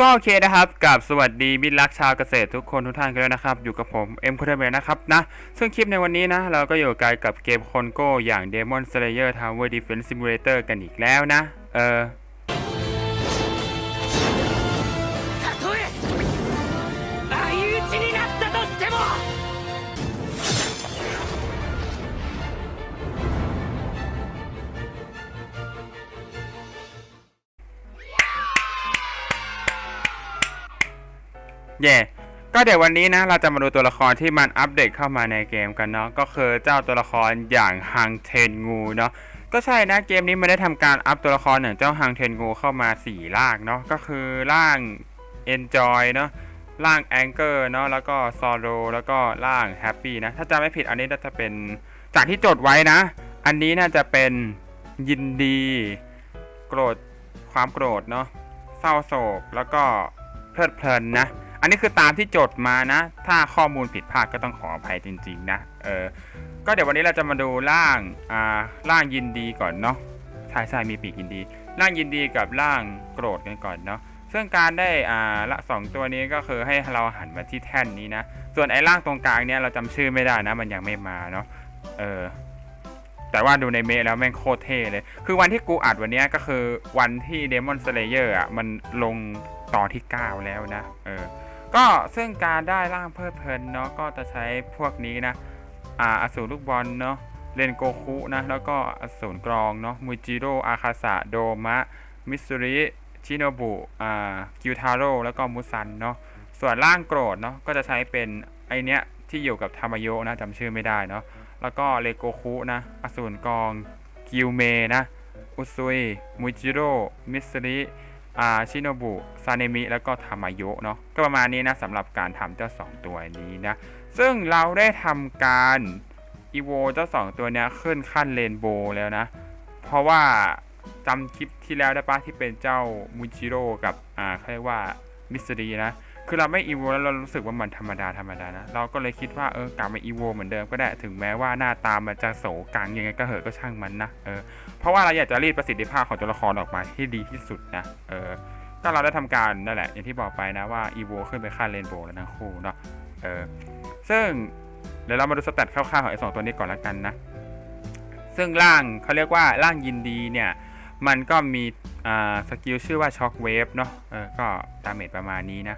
ก็โอเคนะครับกับสวัสดีมิตรรักชาวเกษตรทุกคนทุกท่านกันแล้วนะครับ อยู่กับผมเอ็มคูเทเมนะครับนะ ซึ่งคลิปในวันนี้นะ เราก็อยู่กันกับเกมคอนโก้อย่าง Demon Slayer Tower Defense Simulator กันอีกแล้วนะ เออ เย่ก็เดี๋ยววันนี้นะเราจะมาดูตัวละครที่มันอัปเดตเข้ามาในเกมกันเนาะก็คือเจ้าตัวละครอย่างฮังเทนงูเนาะก็ใช่นะเกมนี้มันได้ทำการอัปตัวละครอย่างเจ้าฮังเทนงูเข้ามา 4 ร่างเนาะก็คือร่าง Enjoy เนาะร่าง Anger เนาะแล้วก็ Sorrow แล้วก็ร่าง Happy นะถ้าจำไม่ผิดอันนี้น่าจะเป็นจากที่จดไว้นะ อันนี้น่าจะเป็นยินดี โกรธความโกรธเนาะเศร้าโศกแล้วก็เพลิดเพลินนะ อันนี้คือตามที่จดมานะ ถ้าข้อมูลผิดพลาดก็ต้องขออภัยจริงๆนะ เออ ก็เดี๋ยววันนี้เราจะมาดูร่าง อ่า ร่างยินดีก่อนเนาะใช่ใช่มีปีกยินดี ร่างยินดีกับร่างโกรธกันก่อนเนาะ ซึ่งการได้ อ่า ละสองตัวนี้ก็คือให้เราหันมาที่แท่นนี้นะ ส่วนไอ้ร่างตรงกลางเนี่ยเราจำชื่อไม่ได้นะ มันยังไม่มาเนาะ เออ แต่ว่าดูในเมะแล้วแม่งโคตรเท่เลย คือวันที่กูอัดวันเนี้ยก็คือวันที่ Demon Slayer อะมันลงตอนที่ 9 แล้วนะ เออ ก็ซึ่งการได้ร่างเพลิดเพลินเนาะก็จะใช้พวกนี้นะอ่าอสูรลูกบอลเนาะเรนโกคุนะแล้วก็อสูรกรองเนาะมูจิโร่อาคาสะโดมะ มิสุริชิโนบุอ่ากิวทาโร่แล้วก็มุซันเนาะส่วนร่างโกรธเนาะก็จะใช้เป็นไอเนี้ยที่อยู่กับธรรมโยนะจำชื่อไม่ได้เนาะแล้วก็เลโกคุนะอสูรกองกิวเมนะอุซุยมูจิโร่มิสริ อาชิโนบุซาเนมิแล้วก็ทามาโยะเนาะก็ประมาณนี้นะสำหรับการทำเจ้า 2 ตัวนี้นะ ซึ่งเราได้ทำการอีโวเจ้า 2 ตัวนี้ขึ้นขั้นเรนโบว์แล้วนะ เพราะว่าจำคลิปที่แล้วได้ปะที่เป็นเจ้ามูจิโร่กับอ่าเขาเรียกว่ามิสรินะ คือเราไม่อีโวแล้วเรารู้สึกว่ามันธรรมดาธรรมดานะ เราก็เลยคิดว่าเออกลับมาอีโวเหมือนเดิมก็ได้ถึงแม้ว่าหน้าตามันจะโศกังยังไงก็เหอะก็ช่างมันนะเออเพราะว่าเราอยากจะรีดประสิทธิภาพของตัวละครออกมาที่ดีที่สุดนะเออก็เราได้ทำการนั่นแหละ อย่างที่บอกไปนะว่าอีโวขึ้นไปขั้นเรนโบว์แล้วทั้งคู่เนาะเออซึ่งเดี๋ยวเรามาดูสแตทคร่าวๆของไอ้สองตัวนี้ก่อนแล้วกันนะซึ่งร่างเขาเรียกว่าร่างยินดีเนี่ยมันก็มีอ่าสกิลชื่อว่าช็อคเวฟเนาะเออก็ดาเมจประมาณนี้นะ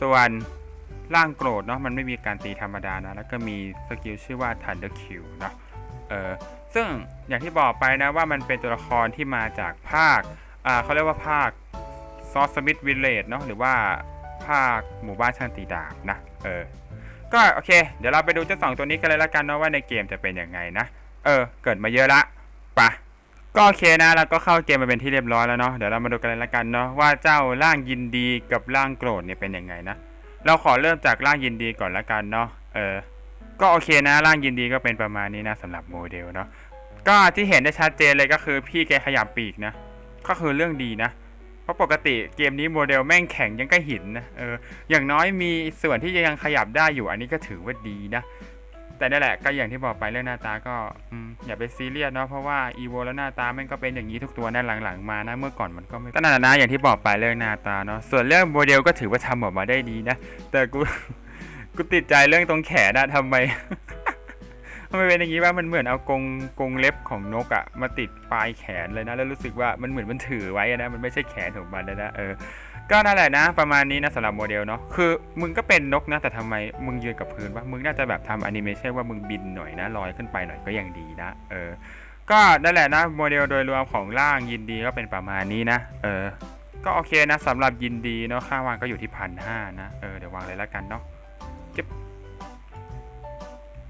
ส่วนร่างโกรธเนาะมันไม่มีการตีธรรมดานะ แล้วก็มีสกิลชื่อว่า Thunder Q เนาะเออซึ่งอย่างที่บอกไปนะว่ามันเป็นตัวละครที่มาจากภาคอ่าเขาเรียกว่าภาคซอสมิธวิลเลจเนาะหรือว่าภาคหมู่บ้านช่างตีดาบนะเออก็โอเค เดี๋ยวเราไปดูเจ้าสองตัวนี้กันเลยละกันเนาะว่าในเกมจะเป็นยังไงนะ เออ เกิดมาเยอะละไปะ ก็โอเคนะเราก็เข้าเกมมาเป็นที่เรียบร้อยแล้วเนาะเดี๋ยวเรามาดูกันเลยละกันเนาะว่าเจ้าร่างยินดีกับร่างโกรธเนี่ยเป็นยังไงนะเราขอเริ่มจากร่างยินดีก่อนละกันเนาะเออก็โอเคนะร่างยินดีก็เป็นประมาณนี้นะสำหรับโมเดลเนาะก็ที่เห็นได้ชัดเจนเลยก็คือพี่แกขยับปีกนะก็คือเรื่องดีนะ เพราะปกติเกมนี้โมเดลแม่งแข็งยังก็หินนะเอออย่างน้อยมีส่วนที่ยังขยับได้อยู่อันนี้ก็ถือว่าดีนะ แต่นั่นแหละก็อย่างที่บอกไปเรื่องหน้าตาก็อย่าไปซีเรียสเนาะเพราะว่าอีโวแล้วหน้าตาแม่งก็เป็นอย่างนี้ทุกตัวนะหลังๆมานะเมื่อก่อนมันก็ไม่ก็นั่นแหละนะอย่างที่บอกไปเรื่องหน้าตาเนาะส่วนเรื่องโมเดลก็ถือว่าทำออกมาได้ดีนะ แต่กูกูติดใจเรื่องตรงแขนอะทำไมทำไมเป็นอย่างนี้ว่ามันเหมือนเอากรงกรงเล็บของนกอะมาติดปลายแขนเลยนะ แล้วรู้สึกว่ามันเหมือนมันถือไว้นะมันไม่ใช่แขนของมันนะนะเออ ก็นั่นแหละนะ ประมาณนี้นะสำหรับโมเดลเนาะคือมึงก็เป็นนกนะแต่ทำไมมึงยืนกับพื้นวะมึงน่าจะแบบทำแอนิเมชันว่ามึงบินหน่อยนะลอยขึ้นไปหน่อยก็ยังดีนะ เออ ก็นั่นแหละนะโมเดลโดยรวมของร่างยินดีก็เป็นประมาณนี้นะ เออ ก็โอเคนะสำหรับยินดีเนาะค่าวางก็อยู่ที่พันห้านะเออเดี๋ยววางเลยแล้วกันเนาะเก็บ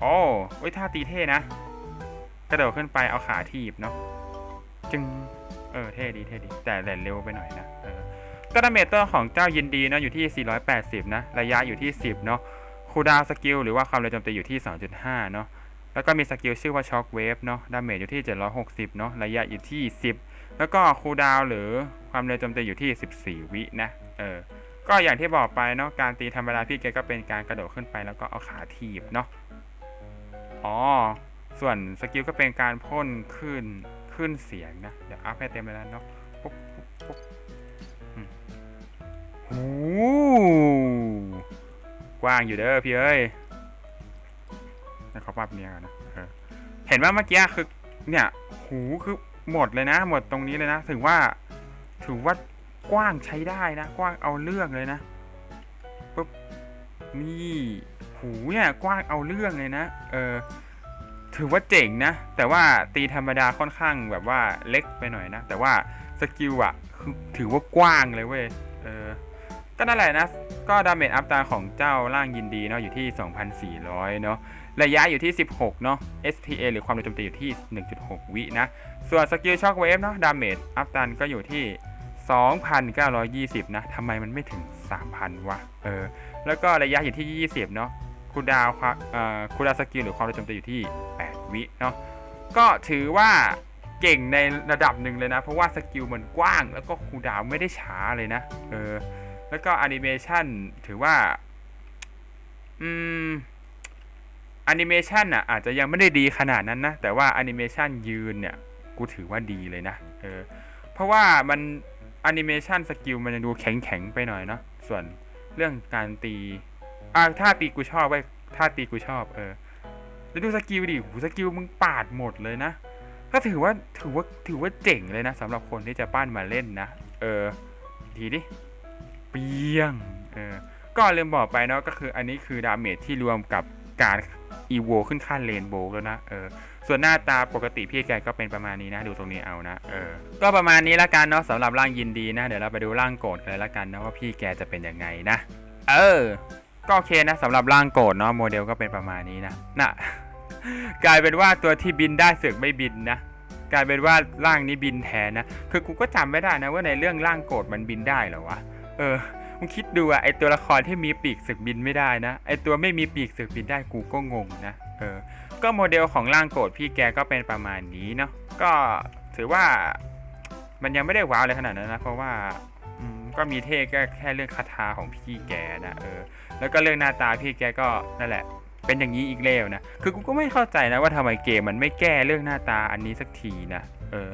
โอ้เว้ยท่าตีเท่นะกระโดดขึ้นไปเอาขาทีบเนาะจึงเออเท่ดีเท่ดีแต่แต่เร็วไปหน่อยนะเออ ก็ดาเมจตัวของเจ้ายินดีเนาะอยู่ที่ 480 นะ ระยะอยู่ที่ 10 เนาะคูดาวสกิลหรือว่าความเร็วโจมตีอยู่ที่ 2.5 เนาะแล้วก็มีสกิลชื่อว่าช็อคเวฟเนาะดาเมจอยู่ที่ 760 เนาะระยะอยู่ที่ 10 แล้วก็คูดาวหรือความเร็วโจมตีอยู่ที่ 14 วินะเออก็อย่างที่บอกไปเนาะการตีธรรมดาพี่แกก็เป็นการกระโดดขึ้นไปแล้วก็เอาขาทีบเนาะอ๋อส่วนสกิลก็เป็นการพ่นขึ้นขึ้นเสียงนะ เดี๋ยวอัพให้เต็มเลยนะเนาะปุ๊บปุ๊บปุ๊บ โอ้กว้างอยู่เด้อพี่เอ้ยแล้วเขาปรับเนี่ยนะเห็นว่าเมื่อกี้คือ เนี่ย หูคือหมดเลยนะ หมดตรงนี้เลยนะถึงว่า ถือว่ากว้างใช้ได้นะ กว้างเอาเรื่องเลยนะปุ๊บนี่หูเนี่ยกว้างเอาเรื่องเลยนะ เออ ถือว่าเจ๋งนะ แต่ว่าตีธรรมดาค่อนข้างแบบว่าเล็กไปหน่อยนะ แต่ว่าสกิลอะคือถือว่ากว้างเลยเว้ย เออ ก็นั่นแหละนะ ก็ดาเมจอัพตาของเจ้าร่างยินดีเนาะอยู่ที่ 2,400 เนาะ ระยะอยู่ที่ 16 เนาะ SPA หรือความเร็วโจมตีอยู่ที่ 1.6 วินะ ส่วนสกิลช็อคเวฟเนาะดาเมจอัพตันก็อยู่ที่2,920 นะทำไมมันไม่ถึง 3,000 วะ เออ แล้วก็ระยะอยู่ที่ 20 เนาะคูดาวครับเอ่อคูดาวสกิลหรือความเร็วโจมตีอยู่ที่ 8 วิเนาะ ก็ถือว่าเก่งในระดับหนึ่งเลยนะ เพราะว่าสกิลมันกว้าง แล้วก็คูดาวไม่ได้ช้าเลยนะ เออ แล้วก็แอนิเมชันถือว่า อืมแอนิเมชันอะอาจจะยังไม่ได้ดีขนาดนั้นนะ แต่ว่าแอนิเมชันยืนเนี่ย กูถือว่าดีเลยนะ เออ เพราะว่ามันแอนิเมชันสกิลมันยังดูแข็งๆไปหน่อยเนาะ ส่วนเรื่องการตี อ่าท่าตีกูชอบไว้ท่าตีกูชอบ เออ แล้วดูสกิลดิหูสกิลมึงปาดหมดเลยนะ ก็ถือว่าถือว่าถือว่าเจ๋งเลยนะสำหรับคนที่จะปั้นมาเล่นนะ เอออีกทีดิ เปียงเออก็ลืมบอกไปเนาะก็คืออันนี้คือดาเมจที่รวมกับการอีโวขึ้นขั้นเลนโบว์แล้วนะเออส่วนหน้าตาปกติพี่แกก็เป็นประมาณนี้นะ ดูตรงนี้เอานะเออก็ประมาณนี้ละกันเนาะสำหรับร่างยินดีนะ เดี๋ยวเราไปดูร่างโกรธกันเลยละกันนะว่าพี่แกจะเป็นยังไงนะ เออ ก็โอเคนะสำหรับร่างโกรธเนาะโมเดลก็เป็นประมาณนี้นะน่ะกลายเป็นว่าตัวที่บินได้เสือกไม่บินนะกลายเป็นว่าร่างนี้บินแทนนะ คือกูก็จำไม่ได้นะว่าในเรื่องร่างโกรธมันบินได้หรอวะ เออมึงคิดดูอะไอตัวละครที่มีปีกสึกบินไม่ได้นะ ไอตัวไม่มีปีกสึกบินได้กูก็งงนะเออก็โมเดลของร่างโกรธพี่แกก็เป็นประมาณนี้เนาะก็ถือว่ามันยังไม่ได้ว้าวเลยขนาดนั้นนะเพราะว่าก็มีเท่ก็แค่เรื่องคาถาของพี่แกนะเออแล้วก็เรื่องหน้าตาพี่แกก็นั่นแหละ เป็นอย่างนี้อีกแล้วนะคือกูก็ไม่เข้าใจนะว่าทำไมเกมมันไม่แก้เรื่องหน้าตาอันนี้สักทีนะเออ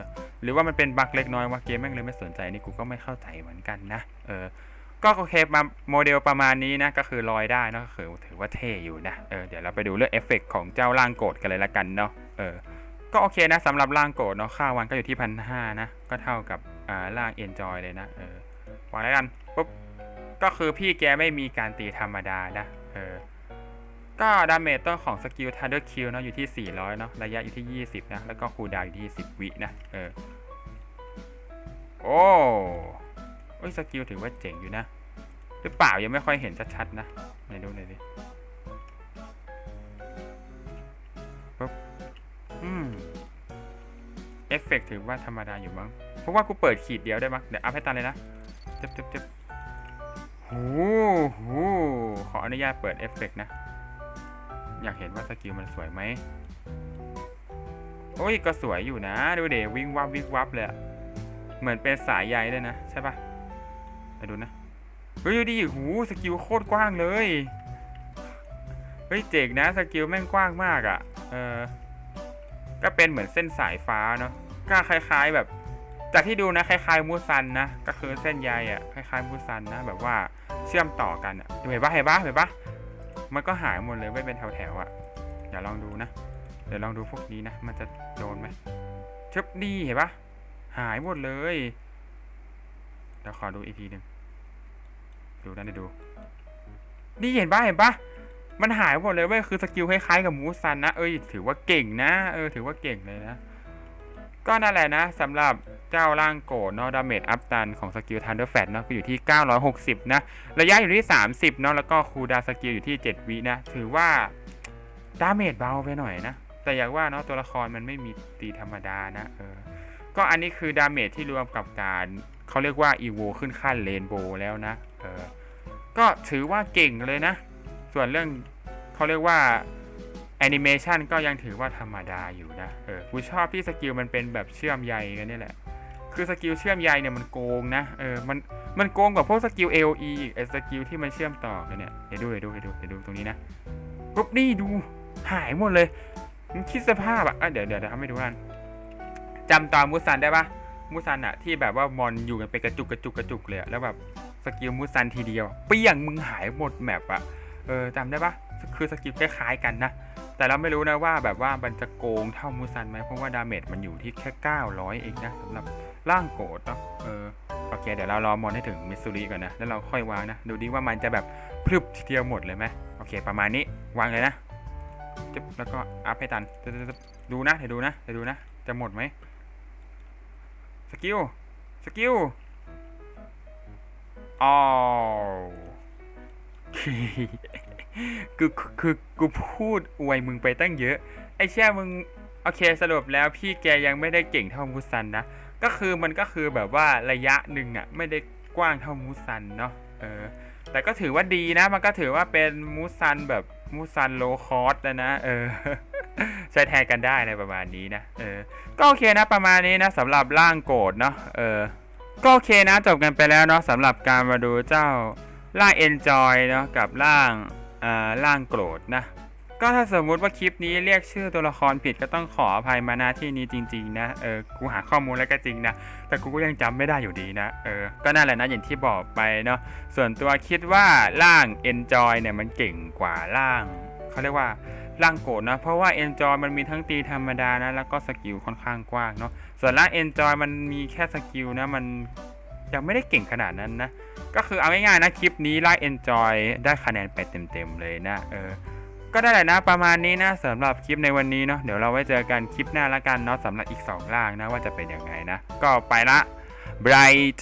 รือว่ามันเป็นบั๊กเล็กน้อยว่าเกมแม่งเลยไม่สนใจนี่กูก็ไม่เข้าใจเหมือนกันนะ เออ ก็โอเคมาโมเดลประมาณนี้นะ ก็คือลอยได้นะก็คือถือว่าเท่อยู่นะ เออ เดี๋ยวเราไปดูเรื่องเอฟเฟกต์ของเจ้าร่างโกรธกันเลยละกันเนาะ เออ ก็โอเคนะสำหรับร่างโกรธเนาะ ค่าวันก็อยู่ที่พันห้านะ ก็เท่ากับ อ่าร่างเอนจอยเลยนะ เออวางแล้วกัน ปุ๊บ ก็คือพี่แกไม่มีการตีธรรมดานะ เออก็ดาเมจต้นของสกิล Thunder Kill เนาะอยู่ที่ 400 เนาะระยะอยู่ที่ 20 นะ แล้วก็คูลดาวอยู่ที่ 10 วินะ เออ โอ้เอ้ยสกิลถือว่าเจ๋งอยู่นะ หรือเปล่ายังไม่ค่อยเห็นชัดๆนะไหนดูหน่อยดิปุ๊บอืมเอฟเฟกต์ถือว่าธรรมดาอยู่มั้งเพราะว่ากูเปิดขีดเดียวได้มั้งเดี๋ยวอัพให้ตันเลยนะเจ็บเจ็บเจ็บโอ้โหขออนุญาตเปิดเอฟเฟกต์นะ อยากเห็นว่าสกิลมันสวยไหมโอ้ยก็สวยอยู่นะ ดูเดวิ่งวับวิ่งวับเลยอะ เหมือนเป็นสายใยเลยนะ ใช่ปะไปดูนะ เฮ้ยดูดิหูสกิลโคตรกว้างเลย เฮ้ยเจ๋งนะสกิลแม่งกว้างมากอะ่ะ เออ ก็เป็นเหมือนเส้นสายฟ้าเนาะ ก็คล้ายๆแบบ จากที่ดูนะคล้ายๆมูซันนะ ก็คือเส้นใยอะ่ะคล้ายๆมูซันนะ แบบว่าเชื่อมต่อกันอะ่ะเห็นปะเห็นปะเห็นปะมันก็หายหมดเลยไม่เป็นแถวๆอะ่ะ เดี๋ยวลองดูนะ เดี๋ยวลองดูพวกนี้นะ มันจะโดนไหมเชิบดีเห็นปะ หายหมดเลยเดี๋ยวขอดูอีกทีหนึ่งดูนะเดี๋ยดู นี่เห็นปะเห็นปะมันหายหมดเลยเว้ยคือสกิลคล้ายๆกับมูซันนะเอ้ยถือว่าเก่งนะเออถือว่าเก่งเลยนะ ก็นั่นแหละนะสำหรับเจ้าร่างโกรธเนาะดาเมจอัพตันของสกิลทันเดอร์แฟตเนาะก็อยู่ที่ 960 นะ ระยะอยู่ที่ 30 เนาะแล้วก็คูดาสกิลอยู่ที่ 7 วินะ ถือว่าดาเมจเบาไปหน่อยนะ แต่อยากว่าเนาะตัวละครมันไม่มีตีธรรมดานะเออ ก็อันนี้คือดาเมจที่รวมกับการเขาเรียกว่าอีโวขึ้นขั้นเลนโบแล้วนะเออก็ถือว่าเก่งเลยนะ ส่วนเรื่องเขาเรียกว่าแอนิเมชันก็ยังถือว่าธรรมดาอยู่นะ เออ กูชอบที่สกิลมันเป็นแบบเชื่อมใยกันนี่แหละ คือสกิลเชื่อมใยเนี่ยมันโกงนะ เออ มัน มันโกงกว่าพวกสกิล AOE อีไอสกิลที่มันเชื่อมต่อกันเนี่ย เดี๋ยวดูเดี๋ยวดูเดี๋ยวดูเดี๋ยวดูตรงนี้นะปุ๊บนี่ดูหายหมดเลยมึงคิดสภาพอะอะเดี๋ยวเดี๋ยวเดี๋ยวทำให้ดูกัน จำตอนมูซันได้ปะมูซันอะที่แบบว่ามอนอยู่กันเป็นกระจุกกระจุกกระจุกเลยแล้วแบบสกิลมูซันทีเดียวเปี้ยงมึงหายหมดแมปอะเออจำได้ปะคือสกิลคล้ายๆกันนะ แต่เราไม่รู้นะว่าแบบว่ามันจะโกงเท่ามูซันไหมเพราะว่าดาเมจมันอยู่ที่แค่ 900 เองนะสำหรับร่างโกรธเนาะเออโอเคเดี๋ยวเรารอมอนให้ถึงมิสซูริก่อนนะ แล้วเราค่อยวางนะ ดูดิว่ามันจะแบบพรึบทีเดียวหมดเลยไหมโอเค ประมาณนี้วางเลยนะจ๊บแล้วก็อัพให้ตันดูนะเดี๋ยวดูนะเดี๋ยวดูนะ จะหมดไหม สกิล สกิลอ๋อคือคือกูพูดอวยมึงไปตั้งเยอะ ไอเชี่ยมึง โอเคสรุปแล้วพี่แกยังไม่ได้เก่งเท่ามูซันนะ ก็คือมันก็คือแบบว่าระยะหนึ่งอะไม่ได้กว้างเท่ามูซันเนาะเออแต่ก็ถือว่าดีนะ มันก็ถือว่าเป็นมูซันแบบมูซันโลคอสนะนะ เออ ใช้แทนกันได้ในประมาณนี้นะ เออ ก็โอเคนะประมาณนี้นะสำหรับร่างโกรธเนาะ เออ ก็โอเคนะจบกันไปแล้วเนาะสำหรับการมาดูเจ้าร่าง Enjoy เนาะกับร่างอ่าร่างโกรธนะ ก็ถ้าสมมุติว่าคลิปนี้เรียกชื่อตัวละครผิดก็ต้องขออภัยมาณที่นี้จริง ๆ นะ เออ กูหาข้อมูลแล้วก็จริงนะ แต่กูก็ยังจำไม่ได้อยู่ดีนะ เออ ก็นั่นแหละนะอย่างที่บอกไปเนาะ ส่วนตัวคิดว่าร่าง Enjoy เนี่ยมันเก่งกว่าร่างเขาเรียกว่า ร่างโกรธนะเพราะว่า Enjoy มันมีทั้งตีธรรมดานะแล้วก็สกิลค่อนข้างกว้างเนาะส่วนร่าง Enjoy มันมีแค่สกิลนะมันยังไม่ได้เก่งขนาดนั้นนะ ก็คือเอาง่ายๆนะคลิปนี้ร่าง Enjoy ได้คะแนนไปเต็มๆเลยนะเออก็ได้แหละนะประมาณนี้นะสำหรับคลิปในวันนี้เนาะเดี๋ยวเราไว้เจอกันคลิปหน้าละกันเนาะสำหรับอีก 2 ล่างนะว่าจะเป็นยังไงนะ ก็ไปละ Bright